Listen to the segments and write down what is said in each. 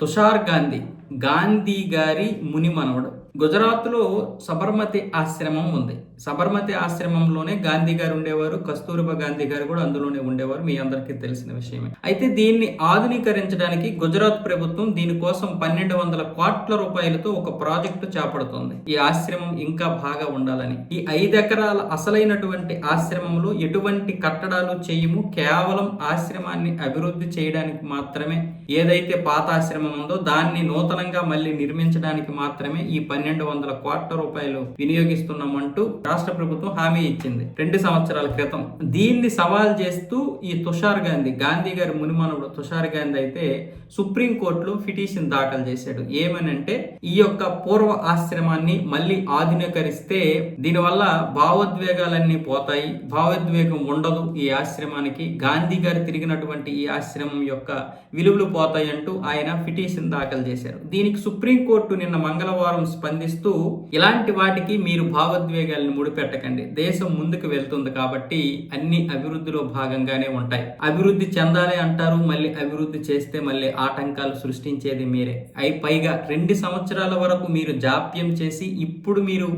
తుషార్ గాంధీ గాంధీ గారి ముని మనవడు గుజరాత్లో సబర్మతి ఆశ్రమం ఉంది. సబర్మతి ఆశ్రమంలోనే గాంధీ గారు ఉండేవారు. కస్తూరిబా గాంధీ గారు కూడా అందులోనే ఉండేవారు. మీ అందరికీ తెలిసిన విషయమే. అయితే దీన్ని ఆధునీకరించడానికి గుజరాత్ ప్రభుత్వం దీనికోసం పన్నెండు వందల కోట్ల రూపాయలతో ఒక ప్రాజెక్టు చేపడుతుంది. ఈ ఆశ్రమం ఇంకా బాగా ఉండాలని. ఈ ఐదు ఎకరాల అసలైనటువంటి ఆశ్రమంలో ఎటువంటి కట్టడాలు చేయము. కేవలం ఆశ్రమాన్ని అభివృద్ధి చేయడానికి మాత్రమే. ఏదైతే పాత ఆశ్రమం ఉందో దాన్ని నూతనంగా మళ్ళీ నిర్మించడానికి మాత్రమే ఈ పని పన్నెండు వందల కోట్ల రూపాయలు వినియోగిస్తున్నామంటూ రాష్ట్ర ప్రభుత్వం హామీ ఇచ్చింది. రెండు సంవత్సరాల క్రితం దీన్ని సవాల్ చేస్తూ ఈ తుషార్ గాంధీ గాంధీ గారి మునిమానవుడు తుషార్ గాంధీ అయితే సుప్రీం కోర్టులో పిటిషన్ దాఖలు చేశాడు. ఏమనంటే ఈ యొక్క పూర్వ ఆశ్రమాన్ని మళ్ళీ ఆధునీకరిస్తే దీనివల్ల భావోద్వేగాలన్నీ పోతాయి. భావోద్వేగం ఉండదు ఈ ఆశ్రమానికి. గాంధీ గారు తిరిగినటువంటి ఈ ఆశ్రమం యొక్క విలువలు పోతాయి అంటూ ఆయన పిటిషన్ దాఖలు చేశారు. దీనికి సుప్రీంకోర్టు నిన్న మంగళవారం స్పందిస్తూ ఇలాంటి వాటికి మీరు భావోద్వేగాలను ముడిపెట్టకండి. దేశం ముందుకు వెళ్తుంది కాబట్టి అన్ని అభివృద్ధిలో భాగంగానే ఉంటాయి. అభివృద్ధి చెందాలి అంటారు మళ్ళీ అభివృద్ధి చేస్తే మళ్ళీ ఆటంకాలు సృష్టించేది మీరే. అయి పైగా రెండు సంవత్సరాల వరకు మీరు జాప్యం చేసి ఇప్పుడు మీరు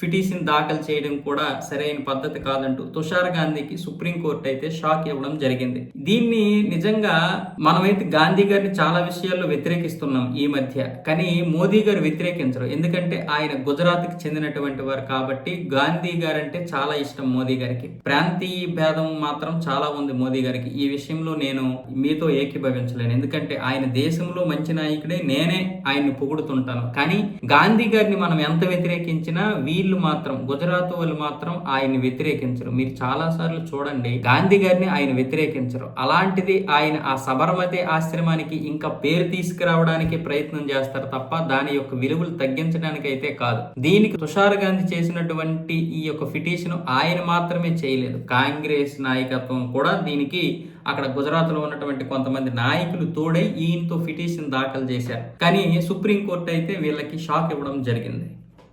పిటిషన్ దాఖలు చేయడం కూడా సరైన పద్ధతి కాదంటూ తుషార్ గాంధీకి సుప్రీంకోర్టు అయితే షాక్ ఇవ్వడం జరిగింది. దీన్ని నిజంగా మనమైతే గాంధీ గారిని చాలా విషయాల్లో వ్యతిరేకిస్తున్నాం ఈ మధ్య. కానీ మోదీ గారు వ్యతిరేకించరు. ఎందుకంటే ఆయన గుజరాత్కి చెందినటువంటి వారు కాబట్టి గాంధీ గారు అంటే చాలా ఇష్టం మోదీ గారికి. ప్రాంతీయ భేదం మాత్రం చాలా ఉంది మోదీ గారికి. ఈ విషయంలో నేను మీతో ఏకీభవించలేను. ఎందుకంటే ఆయన దేశంలో మంచి నాయకుడే నేనే ఆయన్ని పొగుడుతుంటాను. కానీ గాంధీ గారిని మనం ఎంత వ్యతిరేకించినా వీళ్ళు మాత్రం గుజరాత్ వాళ్ళు మాత్రం ఆయన్ని వ్యతిరేకించరు. మీరు చాలా సార్లు చూడండి గాంధీ గారిని ఆయన వ్యతిరేకించరు. అలాంటిది ఆయన ఆ సబర్మతి ఆశ్రమానికి ఇంకా పేరు తీసుకురావడానికి ప్రయత్నం చేస్తారు తప్ప దాని యొక్క విలువలు తగ్గించడానికి చేయడానికైతే కాదు. దీనికి తుషార్ గాంధీ చేసినటువంటి ఈ యొక్క పిటిషన్ ఆయన మాత్రమే చేయలేదు. కాంగ్రెస్ నాయకత్వం కూడా దీనికి అక్కడ గుజరాత్లో ఉన్నటువంటి కొంతమంది నాయకులు తోడై ఈయనతో పిటిషన్ దాఖలు చేశారు. కానీ సుప్రీంకోర్టు అయితే వీళ్ళకి షాక్ ఇవ్వడం జరిగింది.